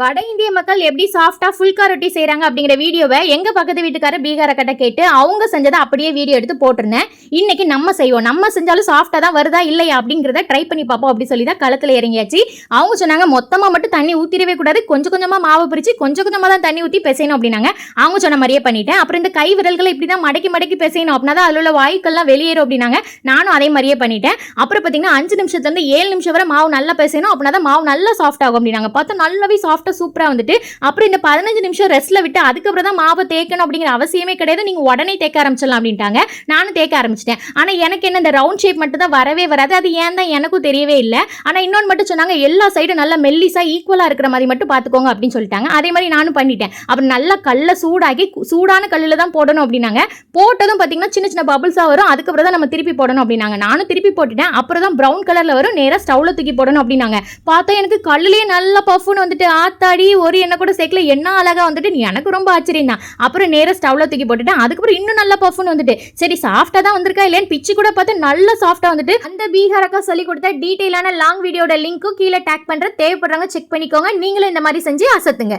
வட இந்திய மக்கள் எப்படி சாஃப்டா ஃபுல்கா ரொட்டி செய்யறாங்க அப்படிங்கிற வீடியோவை எங்க பக்கத்து வீட்டுக்காரர் பீகார கேட்டு அவங்க செஞ்சதை அப்படியே வீடியோ எடுத்து போட்டிருந்தேன். இன்னைக்கு நம்ம செய்வோம். நம்ம செஞ்சாலும் சாஃப்டா தான் வருதா இல்லையா அப்படிங்கிறத ட்ரை பண்ணி பார்ப்போம் அப்படி சொல்லி தான் களத்துல இறங்கியாச்சு. அவங்க சொன்னாங்க மொத்தமா மட்டும் தண்ணி ஊத்திடவே கூடாது. கொஞ்சம் கொஞ்சமா மாவு பிரிச்சு கொஞ்சம் கொஞ்சமா தான் தண்ணி ஊத்தி பிசையணும் அப்படின்னாங்க. அவங்க சொன்ன மாதிரியே பண்ணிட்டேன். அப்புறம் இந்த கை விரல்களை இப்படி தான் மடக்கி மடக்கி பிசையணும். அப்படின்னா தான் அதில் உள்ள வாய்க்கெல்லாம் வெளியேறும் அப்படின்னாங்க. நானும் அதே மாதிரியே பண்ணிட்டேன். அப்புறம் பார்த்தீங்கன்னா அஞ்சு நிமிஷத்துல இருந்து ஏழு நிமிஷம் வரை மாவு நல்லா பிசையணும். அப்படின்னா தான் மாவு நல்லா சாஃப்ட் ஆகும் அப்படின்னாங்க. பார்த்தா நல்லாவே சாஃப்ட் சூப்பராக வந்துட்டு அப்புறம் இந்த பதினஞ்சு நிமிஷம் ரெஸ்ட்டில் விட்டு அதுக்கப்புறம் தான் மாவை தேய்க்கணும் அப்படிங்கிற அவசியமே கிடையாது. நீங்கள் உடனே தேய்க்க ஆரம்பிச்சிடலாம் அப்படின்ட்டாங்க. நானும் தேய்க்க ஆரம்பிச்சிட்டேன். ஆனால் எனக்கு என்ன இந்த ரவுண்ட் ஷேப் மட்டும் தான் வரவே வராது. அது ஏன் தான் எனக்கும் தெரியவே இல்லை. ஆனால் இன்னொன்று மட்டும் சொன்னாங்க எல்லா சைடும் நல்லா மெல்லிஸாக ஈக்குவலாக இருக்கிற மாதிரி மட்டும் பார்த்துக்கோங்க அப்படின்னு சொல்லிட்டாங்க. அதே மாதிரி நானும் பண்ணிட்டேன். அப்புறம் நல்லா கல்லை சூடாக்கி சூடான கல்லில் தான் போடணும் அப்படின்னாங்க. போட்டதும் பார்த்தீங்கன்னா சின்ன சின்ன பபிள்ஸாக வரும். அதுக்கப்புறம் தான் நம்ம திருப்பி போடணும் அப்படின்னாங்க. நானும் திருப்பி போட்டுட்டேன். அப்புறம் தான் ப்ரௌன் கலரில் வரும். நேராக ஸ்டவ்வில் தூக்கி போடணும் அப்படின்னாங்க. பார்த்தா எனக்கு கல்லுலேயே நல்லா பஃப்னு வந்துட்டு ஆத்தாடி ஒரு எண்ணெய் கூட சேர்க்கல. என்ன அழகா வந்துட்டு எனக்கு ரொம்ப ஆச்சரியம் தான் அப்புறம் நேராக ஸ்டவ்வில் தூக்கி போட்டுட்டேன் அதுக்கப்புறம் இன்னும் நல்லா பஃப்னு வந்துட்டு. சரி சாஃப்டாக தான் வந்திருக்கா இல்லையான்னு பிச்சு கூட பார்த்து நல்லா சாஃப்டாக வந்துட்டு அந்த பீகாரக்கா சொல்லி கொடுத்த டீட்டெயிலான லாங் வீடியோட லிங்க்கும் கீழே டேக் பண்ணுற தேவைப்படுறாங்க செக் பண்ணிக்கோங்க. நீங்களும் இந்த மாதிரி செஞ்சு அசத்துங்க.